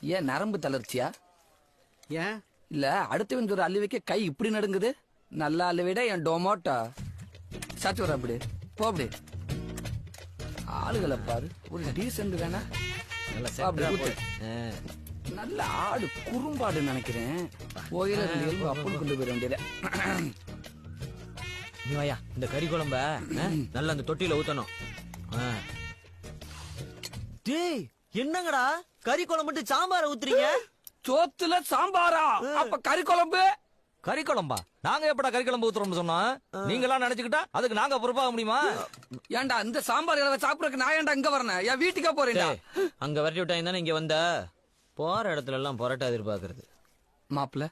ஏன் நரம்பு தளர்ச்சியா? ஏன்? இல்ல அடுத்தவன் ஒரு அள்ளி வைக்க கை இப்படி நடுங்குது? நல்லா அள்ளி விட என் டொமோட்டோ. சாச்சு வர அப்படி. போ அப்படி. ஆளுகளை பாரு. ஒரு டீசென்ட் வேணா நல்லா ஆடு குறும்பாடு நினைக்கிறேன். எலும்பு அப்படி கொண்டு போயிட வேண்டியது. இந்த கறி குழம்ப நல்லா அந்த தொட்டியில ஊத்தணும். டேய் என்னங்கடா? கறி குழம்புட்டு சாம்பார ஊத்துறீங்க? சோத்துல சாம்பாரா? அப்ப கறி குழம்பு? கறி குழம்பா? நாங்க எப்படா கறி குழம்பு ஊத்துறோம்னு சொன்னோம்? நீங்க எல்லாம் நினைச்சுக்கிட்டா அதுக்கு நாங்க பொறுப்பாக முடியுமா? ஏன்டா இந்த சாம்பார் இளவ சாப்பிடறதுக்கு நான் ஏன்டா இங்க வரேன் என் வீட்டுக்கே போறேன்டா. டேய், அங்க விரட்டி விட்டாங்க தானே இங்க வந்த? போற இடத்துல எல்லாம் பொரட்டா எதிர்பார்க்கறது. மாப்பிள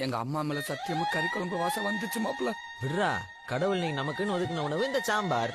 எங்க அம்மா மேல சத்தியமா கறி குழம்பு வாசம் வந்துச்சு மாப்பிள விட்றா கடவுள் நீங்க நமக்குன்னு ஒதுக்குன உணவு இந்த சாம்பார்.